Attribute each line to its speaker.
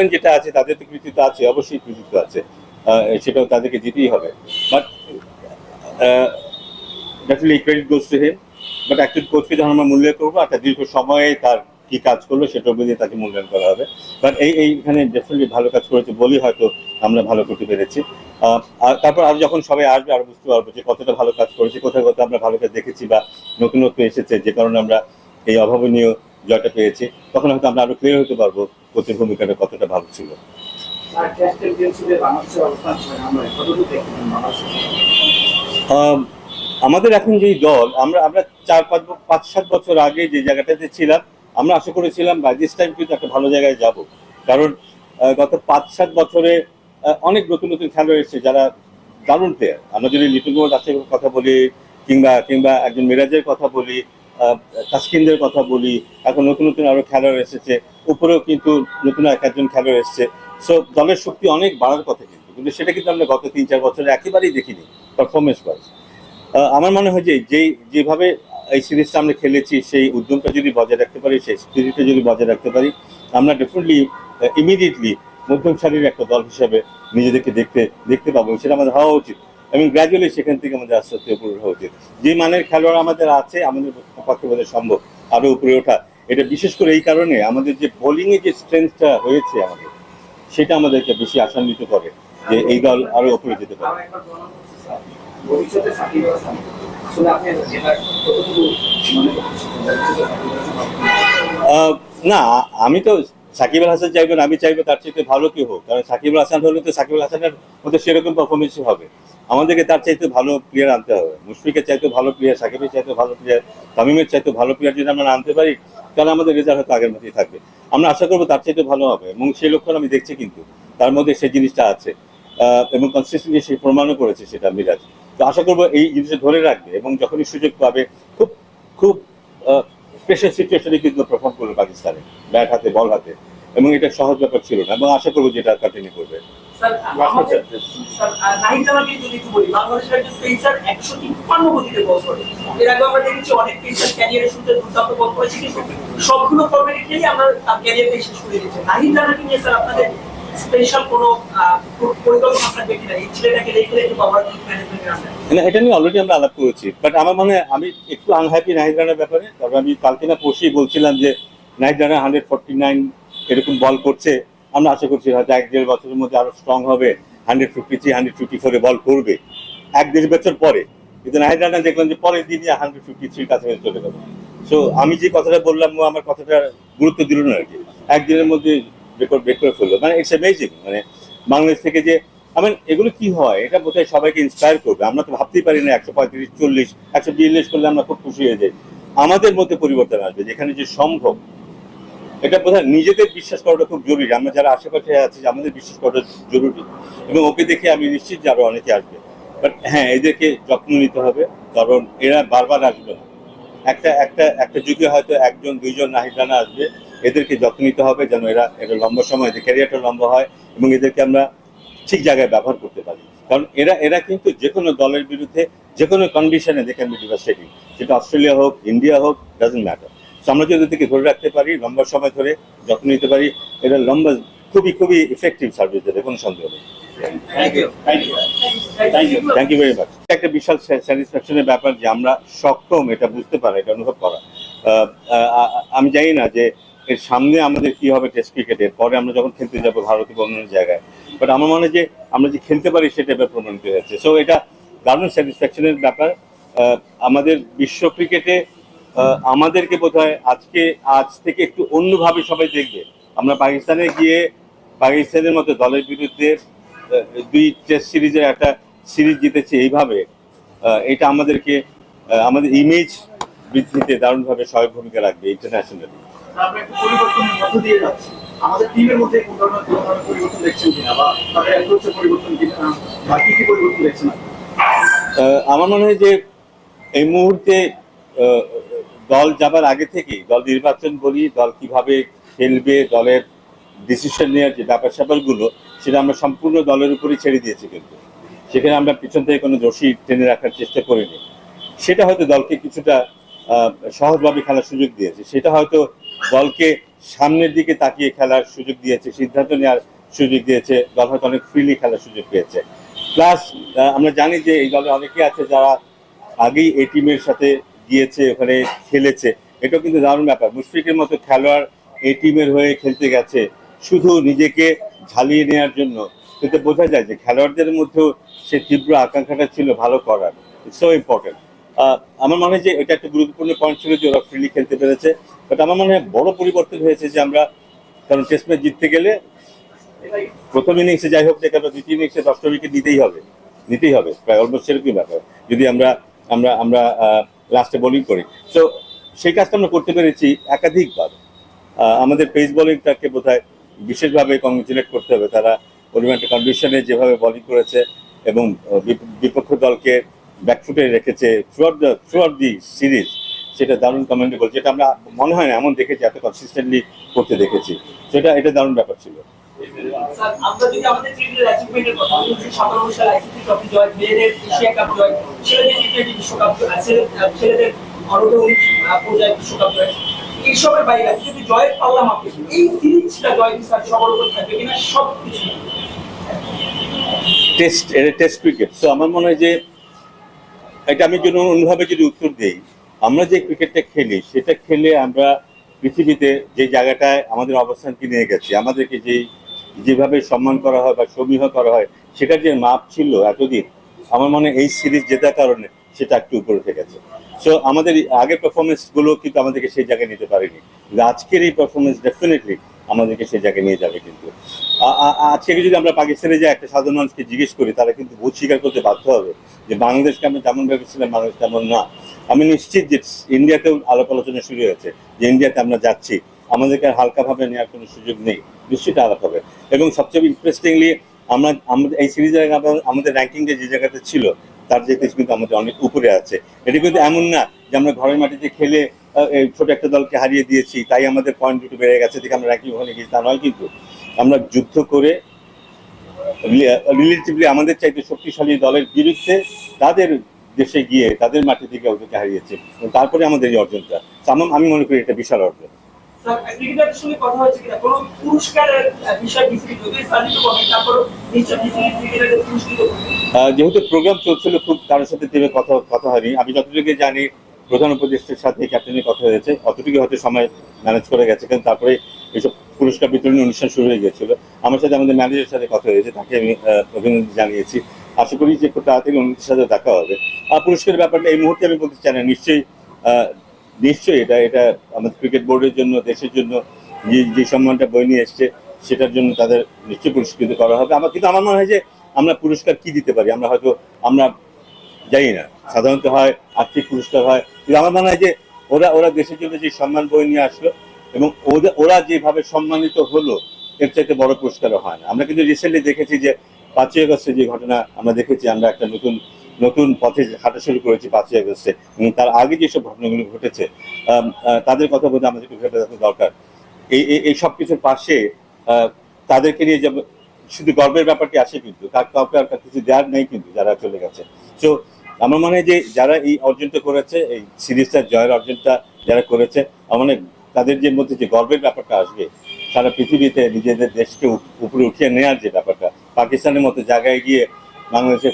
Speaker 1: লিটম্যান যেটা আছে তাদের তো কৃতিত্ব আছে, অবশ্যই কৃতিত্ব আছে। সেটাও তাদেরকে দিতেই হবে। But definitely credit goes to him but একজন কোচকে যখন আমরা মূল্যায়ন করব, একটা দীর্ঘ সময়ে তার কি কাজ করল, সেটা বুঝে তাকে মূল্যায়ন করা হবে। বাট এই এইখানে ডেফিনেটলি ভালো কাজ করেছে বলেই হয়তো আমরা ভালো করতে পেরেছি। আর তারপর আর যখন সবাই আসবে, আরও বুঝতে পারব যে কতটা ভালো কাজ করেছে, কোথায় কোথায় আমরা ভালো কাজ দেখেছি বা নতুনত্ব এসেছে, যে কারণে আমরা এই অভাবনীয় জয়টা পেয়েছি। তখন হয়তো আমরা আরও ক্লিয়ার হতে পারব কোচের ভূমিকাটা কতটা ভালো ছিল? আমাদের এখন যেই দল আমরা আমরা চার পাঁচ পাঁচ সাত বছর আগে যে জায়গাটাতে ছিলাম আমরা আশা করেছিলাম দিস টাইম কিন্তু একটা ভালো জায়গায় যাব। কারণ গত পাঁচ সাত বছরে অনেক নতুন নতুন খেলোয়াড় এসেছে যারা দারুণ প্লেয়ার আমরা যদি লিটন কুমার দাসের কথা বলি কিংবা কিংবা একজন মিরাজের কথা বলি তাসকিনদের কথা বলি, এখন নতুন নতুন আরও খেলোয়াড় এসেছে, উপরেও কিন্তু নতুন এক একজন খেলোয়াড় এসেছে। সো দলের শক্তি অনেক বাড়ার কথা কিন্তু কিন্তু সেটা কিন্তু আমরা গত তিন চার বছরে একেবারেই দেখিনি পারফরমেন্স ওয়াইজ আমার মনে হয় যে, যেই, যেভাবে এই সিরিজটা আমরা খেলেছি, সেই উদ্যমটা যদি বজায় রাখতে পারি, সেই স্পিরিটটা যদি বজায় রাখতে পারি, আমরা ডেফিনেটলি ইমিডিয়েটলি মধ্যম সারির একটা দল হিসাবে নিজেদেরকে দেখতে দেখতে পাবো, সেটা আমাদের হওয়া উচিত। এবং গ্র্যাজুয়ালি সেখান থেকে আমাদের আস্তে আস্তে উপরে ওঠা উচিত। যে মানের খেলোয়াড় আমাদের আছে, আমাদের পক্ষে বোধহয় সম্ভব আরও উপরে ওঠা। এটা বিশেষ করে এই কারণে আমাদের যে বোলিংয়ে যে স্ট্রেংথটা হয়েছে আমাদের, সেটা আমাদেরকে বেশি আশান্বিত করে যে এই দল আরও উপরে যেতে পারে। না, আমি তো সাকিব আল হাসান চাইবেন আমি চাইব তার চাইতে ভালো কি হোক। কারণ সাকিব আল হাসান হলে তো সাকিব আল হাসানের মধ্যে সেরকম পারফরমেন্স হবে। আমাদেরকে তার চাইতে ভালো প্লেয়ার আনতে হবে। মুশফিকের চাইতে ভালো প্লেয়ার সাকিবের চাইতে ভালো প্লেয়ার তামিমের চাইতে ভালো প্লেয়ার যদি আমরা আনতে পারি, তাহলে আমাদের রেজাল্ট হয়তো আগের মতোই থাকবে। আমরা আশা করব তার চাইতে ভালো হবে এবং সেই লক্ষণ আমি দেখছি কিন্তু। তার মধ্যে সেই জিনিসটা আছে এবং কনসিস্টেন্টলি সে প্রমাণও করেছে সেটা মিরাজ। তো আশা করব এই জিনিসটা ধরে রাখবে এবং যখনই সুযোগ পাবে, খুব খুব স্পেশাল সিচুয়েশনে কিন্তু পারফর্ম করবে পাকিস্তানে ব্যাট হাতে বল হাতে। এবং এটা সহজ ব্যাপার ছিল না এবং আশা করব যেটা কন্টিনিউ করবে।
Speaker 2: সবগুলো ফর্মেটে খেলে আমরা ক্যারিয়ারকে শেষ করে দিচ্ছি নাহিদ জামালকে নিয়ে স্যার আপনাদের স্পেশাল কোনো
Speaker 1: না, এটা নিয়ে অলরেডি আমরা আলাপ করেছি। বাট আমার মনে হয় আমি একটু আনহ্যাপি নাহিদ রানার ব্যাপারে। তবে আমি কালকে না পরশুই বলছিলাম যে Nahid Rana hundred forty nine এরকম বল করছে। আমরা আশা করছি হয়তো এক দেড় বছরের মধ্যে আরও স্ট্রং হবে। Hundred fifty three hundred fifty ফোরে বল করবে। এক দেড় বছর পরে। কিন্তু নাহিদ রানা দেখলাম যে পরের দিনই হান্ড্রেড ফিফটি থ্রির কাছাকাছি চলে গেল। সো আমি যে কথাটা বললাম আমার কথাটা গুরুত্ব দিল না আর কি। একদিনের মধ্যে রেকর্ড ব্রেক করে ফেলল। মানে ইটস অ্যামেজিং মানে বাংলাদেশ থেকে যে আমি এগুলো কি হয়? এটা বোধহয় সবাইকে ইন্সপায়ার করবে। আমরা তো ভাবতেই পারি না একশো পঁয়ত্রিশ, চল্লিশ, একশো বিয়াল্লিশ করলে আমরা খুব খুশি হয়ে যাই। আমাদের মধ্যে পরিবর্তন আসবে, যেখানে যে সম্ভব। এটা বোধহয় নিজেদের বিশ্বাস করাটা খুব জরুরি। আমরা যারা আশেপাশে আছি, আমাদের বিশ্বাস করাটা জরুরি। এবং ওকে দেখে আমি নিশ্চিত যে আরও অনেকে আসবে। বাট হ্যাঁ এদেরকে যত্ন নিতে হবে, কারণ এরা বারবার আসবে না। একটা একটা একটা যুগে হয়তো একজন, দুইজন নাহিদ রানা আসবে। এদেরকে যত্ন নিতে হবে যেন এরা এটা লম্বা সময় এদের ক্যারিয়ারটা লম্বা হয় এবং এদেরকে আমরা ঠিক জায়গায় ব্যবহার করতে পারি। কারণ এরা এরা কিন্তু যে কোনো দলের বিরুদ্ধে যে কোনো কন্ডিশনে দেখে আমি ডিভাস্টেটিং সেটা অস্ট্রেলিয়া হোক ইন্ডিয়া হোক ডাজেন্ট ম্যাটার আমরা যদি ওদেরকে ধরে রাখতে পারি লম্বা সময় ধরে যত্ন নিতে পারি এরা লম্বা খুবই খুবই ইফেক্টিভ সার্ভিস দেবে কোনো সন্দেহ নেই।
Speaker 3: Thank you thank you
Speaker 1: thank you thank you very much একটা বিশাল স্যাটিসফ্যাকশনের ব্যাপার যে আমরা সক্ষম এটা বুঝতে পারা এটা অনুভব করা। আমি জানি না যে এর সামনে আমাদের কি হবে টেস্ট ক্রিকেটের পরে আমরা যখন খেলতে যাব ভারতে বা অন্যান্য জায়গায়। বাট আমার মনে যে, আমরা যে খেলতে পারি সেটা এবার প্রমাণিত হয়েছে। সো এটা দারুণ স্যাটিসফ্যাকশনের ব্যাপার। আমাদের বিশ্ব ক্রিকেটে আমাদেরকে বোধহয় আজকে, আজ থেকে একটু অন্যভাবে সবাই দেখবে। আমরা পাকিস্তানে গিয়ে পাকিস্তানের মতো দলের বিরুদ্ধে দুই টেস্ট সিরিজের একটা সিরিজ জিতেছে এইভাবে এটা আমাদেরকে আমাদের ইমেজ বৃদ্ধিতে দারুণভাবে সহায়ক ভূমিকা রাখবে ইন্টারন্যাশনালি
Speaker 3: আমরা একটু পরিবর্তনের মধ্য দিয়ে যাচ্ছি। আমাদের টিমের মধ্যে কোন ধরনের পরিবর্তন দেখছেন কিনা বা তাদের অ্যাপ্রোচের পরিবর্তন কিনা বা কি কি পরিবর্তন দেখছেন
Speaker 1: আমার মনে হয় যে এই মুহূর্তে দল যাবার আগে থেকেই দল নির্বাচন বলি দল কীভাবে খেলবে দলের ডিসিশন নেওয়ার যে ব্যাপার স্যাপারগুলো সেটা আমরা সম্পূর্ণ দলের উপরেই ছেড়ে দিয়েছি কিন্তু। সেখানে আমরা পিছন থেকে কোনো দোষী টেনে রাখার চেষ্টা করিনি। সেটা হয়তো দলকে কিছুটা সহজভাবে খেলার সুযোগ দিয়েছে। সেটা হয়তো দলকে সামনের দিকে তাকিয়ে খেলার সুযোগ দিয়েছে, সিদ্ধান্ত নেওয়ার সুযোগ দিয়েছে, দল হয়তো অনেক ফ্রিলি খেলার সুযোগ পেয়েছে। প্লাস আমরা জানি যে এই দলে অনেকে আছে যারা আগেই এই টিমের সাথে গিয়েছে, ওখানে খেলেছে। এটাও কিন্তু দারুণ ব্যাপার। মুশফিকের মতো খেলোয়াড় এই টিমের হয়ে খেলতে গেছে শুধু নিজেকে ঝালিয়ে নেওয়ার জন্য। কিন্তু বোঝা যায় যে খেলোয়াড়দের মধ্যেও সে তীব্র আকাঙ্ক্ষাটা ছিল ভালো করার। ইটস সো ইম্পর্টেন্ট আমার মনে হয় যে এটা একটা গুরুত্বপূর্ণ পয়েন্ট ছিল যে ওরা ফ্রিলি খেলতে পেরেছে। বাট আমার মনে হয় বড় পরিবর্তন হয়েছে যে আমরা, কারণ টেস্ট ম্যাচ জিততে গেলে প্রথম ইনিংসে যাই হোক কেন, দ্বিতীয় ইনিংসে দশটা উইকেট নিতেই হবে। নিতেই হবে, প্রায় অলমোস্ট সেরকমই ব্যাপার। যদি আমরা আমরা আমরা লাস্টে বোলিং করি। তো সেই কাজটা আমরা করতে পেরেছি একাধিকবার। আমাদের পেস বোলিংটাকে বোধ হয় বিশেষভাবে কংগ্রেচুলেট করতে হবে। তারা পরিমাণ কন্ডিশনে যেভাবে বোলিং করেছে এবং বিপ- বিপক্ষ দলকে ব্যাকফুটে রেখেছে throughout the throughout the series সেটা দারুণ কমেন্টেবল যেটা আমরা মনে হয় না এমন দেখেছি এত কনসিস্টেন্টলি করতে দেখেছি। সেটা এটা দারুণ ব্যাপার ছিল।
Speaker 2: আমরা যদি আমাদের ক্রিকেটের অ্যাচিভমেন্টের কথা বলি উনিশশো সাতান্ন সালে আইসিসি ট্রফি জয় মেয়েদের এশিয়া কাপ জয় ছেলেদের টি টোয়েন্টি বিশ্বকাপ জয়, আর ছেলে- আহ, ছেলেদের অনূর্ধ্ব উনিশ পর্যায়ে বিশ্বকাপ জয়। এইসবের বাইরে যদি জয়ের পাল্লা মাপে এই সিরিজটা জয় কি সবার উপর থাকবে কিনা? সব কিছু
Speaker 1: টেস্ট এটা টেস্ট ক্রিকেট তো আমার মনে হয় যে এটা আমি যদি অন্যভাবে যদি উত্তর দিই, আমরা যে ক্রিকেটটা খেলি, সেটা খেলে আমরা পৃথিবীতে যে জায়গাটায় আমাদের অবস্থানকে নিয়ে গেছি, আমাদেরকে যে যেভাবে সম্মান করা হয় বা সমীহ করা হয় সেটার যে মাপ ছিল এতদিন, আমার মনে এই সিরিজ জেতার কারণে সেটা একটু উপরে উঠে গেছে। সো আমাদের আগের পারফরমেন্সগুলো কিন্তু আমাদেরকে সেই জায়গায় নিতে পারেনি। আজকের এই পারফরমেন্স ডেফিনেটলি আমাদেরকে সেই জায়গায় নিয়ে যাবে কিন্তু। আজকে যদি আমরা পাকিস্তানে যাই, একটা সাধারণ মানুষকে জিজ্ঞেস করি, তারা কিন্তু ভূত স্বীকার করতে বাধ্য হবে যে বাংলাদেশকে আমরা যেমন ভেবেছিলাম, বাংলাদেশ তেমন না। আমি নিশ্চিত যে ইন্ডিয়াতেও আলাপ আলোচনা শুরু হয়েছে যে ইন্ডিয়াতে আমরা যাচ্ছি। আমাদেরকে আর হালকাভাবে নেওয়ার কোনো সুযোগ নেই। নিশ্চিত আলাপ হবে। এবং সবচেয়ে ইন্টারেস্টিংলি আমরা আমাদের এই সিরিজের আমাদের র্যাঙ্কিংটা যে জায়গাতে ছিল, তার যেতে কিন্তু আমাদের অনেক উপরে আছে। এটা কিন্তু এমন না যে আমরা ঘরের মাটিতে খেলে ছোট একটা দলকে হারিয়ে দিয়েছি তাই আমাদের পয়েন্ট দুটো বেড়ে গেছে দেখে আমরা র্যাঙ্কিং ওখানে গেছি তা নয় কিন্তু আমরা যুদ্ধ করে রিলেটিভলি আমাদের চাইতে শক্তিশালী দলের বিরুদ্ধে তাদের দেশে গিয়ে তাদের মাটি থেকে ওদেরকে হারিয়েছে তারপরে আমাদের এই অর্জনটা। আমি মনে করি এটা বিশাল অর্জন। যেহেতু প্রোগ্রাম চলছিল খুব কারোর সাথে কথা কথা হয়নি। আমি যতটুকু জানি প্রধান উপদেষ্টার সাথে ক্যাপ্টেনের কথা হয়েছে। অতটুকু হয়তো সময় ম্যানেজ করে গেছে কিন্তু তারপরে এইসব পুরস্কার বিতরণী অনুষ্ঠান শুরু হয়ে গেছিল আমার সাথে আমাদের ম্যানেজারের সাথে কথা হয়েছে, তাকে আমি অভিনন্দন জানিয়েছি। আশা করি যে খুব তাড়াতাড়ি অন্যদের সাথে দেখা হবে। আর পুরস্কারের ব্যাপারটা এই মুহূর্তে আমি বলতে চাই না, নিশ্চয়ই নিশ্চয়ই এটা এটা আমাদের ক্রিকেট বোর্ডের জন্য, দেশের জন্য যে যে সম্মানটা বই নিয়ে এসছে, সেটার জন্য তাদের নিশ্চয়ই পুরস্কৃত করা হবে। আমার, কিন্তু আমার মনে হয় যে আমরা পুরস্কার কি দিতে পারি? আমরা হয়তো, আমরা জানি না। সাধারণত হয় আর্থিক পুরস্কার হয়। কিন্তু আমার মনে হয় যে ওরা ওরা দেশের জন্য যে সম্মান বই নিয়ে আসলো এবং ওদের ওরা যেভাবে সম্মানিত হলো, এর চাইতে বড় পুরস্কারও হয় না। আমরা কিন্তু রিসেন্টলি দেখেছি যে পাঁচই আগস্টে যে ঘটনা আমরা দেখেছি, আমরা একটা নতুন নতুন পথে হাঁটা শুরু করেছি পাঁচই আগস্টে। এবং তার আগে যেসব ঘটনাগুলো ঘটেছে তাদের কথা বলতে আমাদের ভেবে দেখা দরকার। এই, এই- সব কিছুর পাশে তাদেরকে নিয়ে যাব শুধু গর্বের ব্যাপারটি আসে কিন্তু কাউকে আর কিছু দেওয়ার নেই কিন্তু যারা চলে গেছে। তো আমার মানে যে যারা এই অর্জনটা করেছে, এই সিরিজটা, জয়ের অর্জনটা যারা করেছে, আমার মনে তাদের যে মধ্যে যে গর্বের ব্যাপারটা আসবে, সারা পৃথিবীতে নিজেদের দেশকে উপরে উঠিয়ে নেওয়ার যে ব্যাপারটা, পাকিস্তানের মতো জায়গায় গিয়ে বাংলাদেশের